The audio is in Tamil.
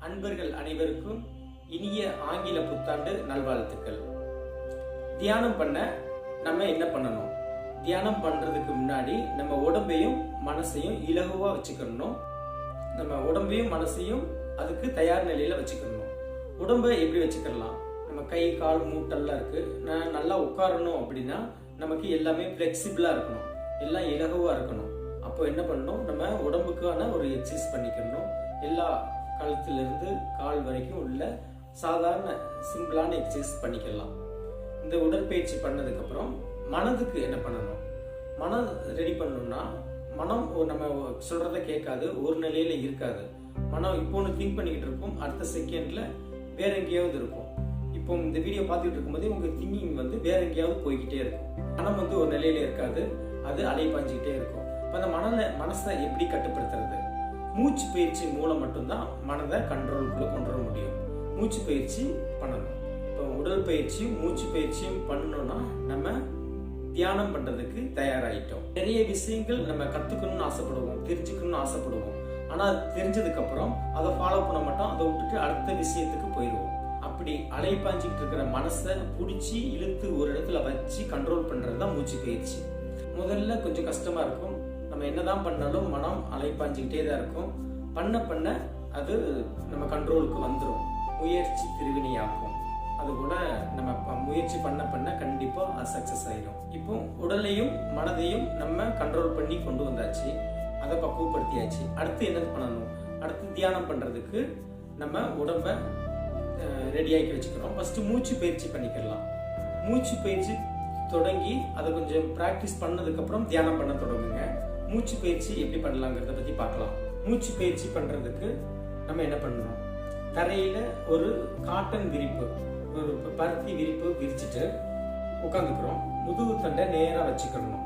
அன்பர்கள் அனைவருக்கும் இனிய ஆங்கில புத்தாண்டு நல்வாழ்த்துக்கள். தியானம் பண்ண நம்ம என்ன பண்ணணும்? தியானம் பண்றதுக்கு முன்னாடி நம்ம உடம்பையும் மனசையும் இலகுவா வச்சுக்கணும். நம்ம உடம்பையும் மனசையும் அதுக்கு தயார் நிலையில வச்சுக்கணும். உடம்பை எப்படி வச்சுக்கலாம்? நம்ம கை கால் மூட்டெல்லாம் இருக்கு. நான் நல்லா உட்காரணும் அப்படின்னா நமக்கு எல்லாமே ஃப்ளெக்சிபிளா இருக்கணும். எல்லாம் இலகுவா இருக்கணும். அப்போ என்ன பண்ணணும்? நம்ம உடம்புக்கான ஒரு எக்ஸசைஸ் பண்ணிக்கணும். எல்லா கழுத்திலிருந்து கால் வரைக்கும் உள்ள சாதாரண சிம்பிளான எக்ஸசைஸ் பண்ணிக்கலாம். இந்த உடற்பயிற்சி பண்ணதுக்கப்புறம் மனதுக்கு என்ன பண்ணணும்? மனம் ரெடி பண்ணணும்னா மனம் நம்ம சொல்கிறத கேட்காது ஒரு நிலையில இருக்காது. மனம் இப்போ ஒன்று திங்க் பண்ணிக்கிட்டு இருக்கும் அடுத்த செகண்ட்ல வேற எங்கேயாவது இருக்கும். இப்போ இந்த வீடியோ பார்த்துட்டு இருக்கும்போதே உங்கள் திங்கிங் வந்து வேற எங்கேயாவது போய்கிட்டே இருக்கும். மனம் வந்து ஒரு நிலையில இருக்காது அது அலைப்பாஞ்சிக்கிட்டே இருக்கும். இப்போ அந்த மனதை மனசை எப்படி கட்டுப்படுத்துறது? மூச்சு பயிற்சி மூலம் மட்டும்தான் மனதை கண்ட்ரோலுக்குள்ளே கொண்டு வர முடியும். மூச்சு பயிற்சி பண்ணணும். இப்போ உடல் பயிற்சியும் மூச்சு பயிற்சியும் பண்ணணும்னா நம்ம தியானம் பண்ணுறதுக்கு தயாராகிட்டோம் நிறைய விஷயங்கள் நம்ம கற்றுக்கணும்னு ஆசைப்படுவோம் தெரிஞ்சுக்கணும்னு ஆசைப்படுவோம். ஆனால் அது தெரிஞ்சதுக்கப்புறம் அதை ஃபாலோ பண்ண மாட்டோம் அதை விட்டுட்டு அடுத்த விஷயத்துக்கு போயிடுவோம். அப்படி அலைப்பாஞ்சிக்கிட்டு இருக்கிற மனசை பிடிச்சி இழுத்து ஒரு இடத்துல வச்சு கண்ட்ரோல் பண்ணுறது தான் மூச்சு பயிற்சி. முதல்ல கொஞ்சம் கஷ்டமாக இருக்கும். நம்ம என்னதான் பண்ணாலும் மனம் அலைப்பாஞ்சிக்கிட்டே தான் இருக்கும். பண்ண பண்ண அது நம்ம கண்ட்ரோலுக்கு வந்துடும் முயற்சி திருவினையாக்கும். அது கூட நம்ம ப- முயற்சி பண்ண பண்ண கண்டிப்பாக அது சக்ஸஸ் ஆயிடும் இப்போ உடலையும் மனதையும் நம்ம கண்ட்ரோல் பண்ணி கொண்டு வந்தாச்சு. அதை பக்குவப்படுத்தியாச்சு. அடுத்து என்ன பண்ணணும்? அடுத்து தியானம் பண்ணுறதுக்கு நம்ம உடம்ப ரெடியாக்கி வச்சுக்கிறோம். ஃபஸ்ட்டு மூச்சு பயிற்சி பண்ணிக்கலாம். மூச்சு பயிற்சி தொடங்கி அதை கொஞ்சம் ப்ராக்டிஸ் பண்ணதுக்கப்புறம் தியானம் பண்ண தொடங்குங்க. மூச்சு பயிற்சி எப்படி பண்ணலாங்கிறத பத்தி பார்க்கலாம். மூச்சு பயிற்சி பண்றதுக்கு நம்ம என்ன பண்ணணும்? தரையில ஒரு காட்டன் விரிப்பு ஒரு பருத்தி விரிப்பு விரிச்சிட்டு உட்காந்துக்கிறோம் முதுகு தண்டை நேராக வச்சுக்கணும்.